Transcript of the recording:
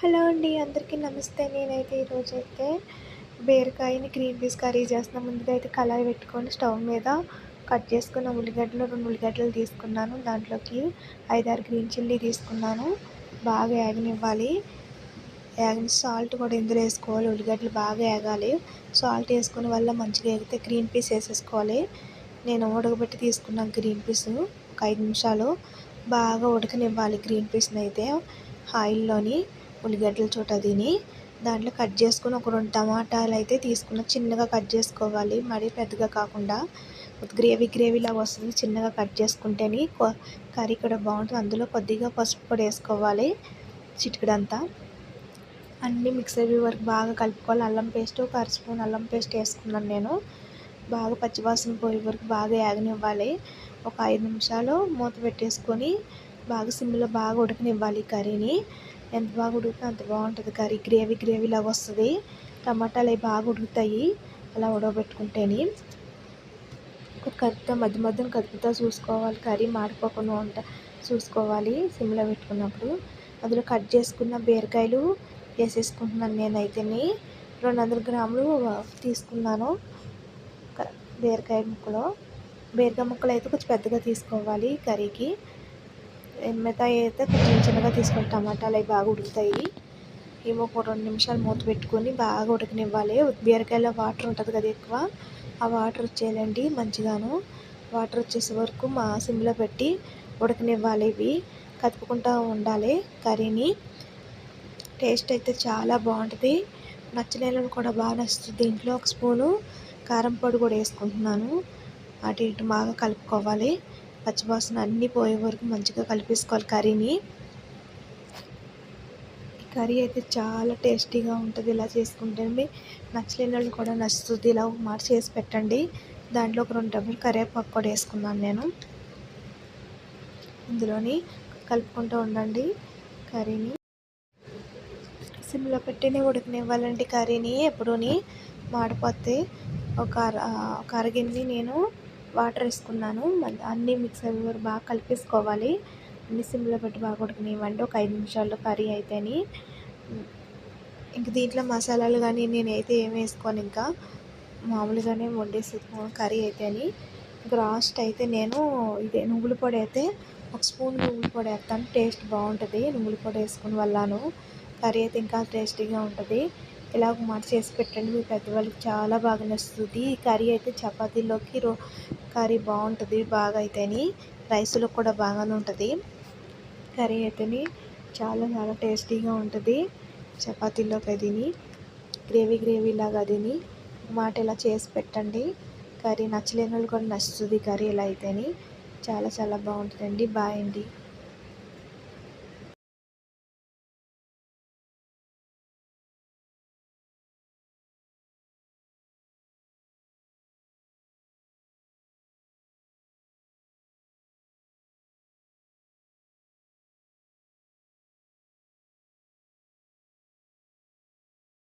Hello అండి అందరికీ నమస్తే. నేనైతే ఈరోజు అయితే బీరకాయని గ్రీన్ పీస్ కర్రీ చేస్తున్నా. ముందుగా అయితే కళాయి పెట్టుకొని స్టవ్ మీద కట్ చేసుకున్న ఉల్లిగడ్డలు రెండు ఉల్లిగడ్డలు తీసుకున్నాను. దాంట్లోకి ఐదారు గ్రీన్ చిల్లీ తీసుకున్నాను. బాగా ఏగనివ్వాలి. ఏగని సాల్ట్ కూడా ఇందులో వేసుకోవాలి. ఉల్లిగడ్డలు బాగా ఏగాలి. సాల్ట్ వేసుకుని వల్ల మంచిగా ఏగితే గ్రీన్ పీస్ వేసేసుకోవాలి. నేను ఉడకబెట్టి తీసుకున్నాను గ్రీన్ పీస్. ఒక ఐదు నిమిషాలు బాగా ఉడకనివ్వాలి గ్రీన్ పీస్ని అయితే ఆయిల్లోని. ఉల్లిగడ్డల చోట తిని దాంట్లో కట్ చేసుకుని ఒక రెండు టమాటాలు అయితే తీసుకున్న చిన్నగా కట్ చేసుకోవాలి. మరీ పెద్దగా కాకుండా గ్రేవీ గ్రేవీ లాగా వస్తుంది. చిన్నగా కట్ చేసుకుంటేనే కర్రీ కూడా బాగుంటుంది. అందులో కొద్దిగా పసుపు పొడి వేసుకోవాలి చిటికడంతా. అన్నీ మిక్స్ అయ్యే వరకు బాగా కలుపుకోవాలి. అల్లం పేస్ట్ ఒక అర స్పూన్ అల్లం పేస్ట్ వేసుకున్నాను నేను. బాగా పచ్చివాసన పోయే వరకు బాగా యాగనివ్వాలి. ఒక ఐదు నిమిషాలు మూత పెట్టేసుకొని బాగా సిమ్లో బాగా ఉడకనివ్వాలి కర్రీని. ఎంత బాగా ఉడికితే అంత బాగుంటుంది. కర్రీ గ్రేవీ గ్రేవీ లాగా వస్తుంది. టమాటాలు అవి బాగా ఉడుకుతాయి. అలా ఉడకబెట్టుకుంటేని కలుపుతా మధ్య మధ్యన కలుపుతా చూసుకోవాలి. కర్రీ మాడిపోకుండా ఉంట చూసుకోవాలి. సిమ్లో పెట్టుకున్నప్పుడు. అందులో కట్ చేసుకున్న బీరకాయలు వేసేసుకుంటున్నాను నేనైతేని. రెండు వందల గ్రాములు తీసుకున్నాను. బీరకాయ ముక్కలో. బీరకాయ ముక్కలు అయితే కొంచెం పెద్దగా తీసుకోవాలి కర్రీకి. మిగతావి అయితే కొంచెం చిన్నగా తీసుకొని టమాటాలు అవి బాగా ఉడుకుతాయి. ఏమో ఒక రెండు నిమిషాలు మూత పెట్టుకొని బాగా ఉడకనివ్వాలి. బీరకాయలో వాటర్ ఉంటుంది కదా ఎక్కువ ఆ వాటర్ వచ్చేయాలండి మంచిగాను. వాటర్ వచ్చేసే వరకు మా సిమ్లో పెట్టి ఉడకనివ్వాలి ఇవి. కదుపుకుంటూ ఉండాలి కర్రీని. టేస్ట్ అయితే చాలా బాగుంటుంది. నచ్చలేని కూడా బాగా నచ్చుతుంది. దీంట్లో ఒక స్పూను కారం పొడి కూడా వేసుకుంటున్నాను. అటు ఇటు బాగా కలుపుకోవాలి. పచ్చివాసన అన్నీ పోయే వరకు మంచిగా కలిపేసుకోవాలి కర్రీని. కర్రీ అయితే చాలా టేస్టీగా ఉంటుంది ఇలా చేసుకుంటే నచ్చలేని వాళ్ళు కూడా నచ్చుతుంది ఇలా మాట చేసి పెట్టండి. దాంట్లో ఒక రెండు డబ్బులు కరివేపాకు కూడా వేసుకున్నాను నేను. ఇందులోని కలుపుకుంటూ ఉండండి కర్రీని. సిమ్లో పెట్టినే ఉడకనివ్వాలండి కర్రీని ఎప్పుడూని. మాడిపోతే ఒక ఒక అరగిన్ని నేను వాటర్ వేసుకున్నాను. అన్నీ మిక్స్ అయ్యే బాగా కలిపేసుకోవాలి. అన్ని సిమ్లో పెట్టి బాగా ఉడకనివ్వండి. ఒక ఐదు నిమిషాల్లో కర్రీ అయితేని. ఇంక దీంట్లో మసాలాలు కానీ నేనైతే ఏమి వేసుకోను ఇంకా. మామూలుగానే వండేసి కర్రీ అయితేని. లాస్ట్ అయితే నేను ఇదే నువ్వుల పొడి అయితే ఒక స్పూన్ నువ్వుల పొడి వేస్తాను. టేస్ట్ బాగుంటుంది. నువ్వుల పొడి వేసుకుని వల్లాను కర్రీ అయితే ఇంకా టేస్టీగా ఉంటుంది. ఇలా ఒక మాట చేసి పెట్టండి మీ పెద్దవాళ్ళకి చాలా బాగా నచ్చుతుంది. ఈ కర్రీ అయితే చపాతీలోకి రో కర్రీ బాగుంటుంది బాగా అయితేని రైస్లో కూడా బాగానే ఉంటుంది. కర్రీ అయితేని చాలా చాలా టేస్టీగా ఉంటుంది. చపాతీలోకి అదిని గ్రేవీ గ్రేవీ లాగా అదిని మాట ఇలా చేసి పెట్టండి. కర్రీ నచ్చలేని వాళ్ళు కూడా నచ్చుతుంది కర్రీ ఇలా అయితేని. చాలా చాలా బాగుంటుందండి. బాయ్ అండి.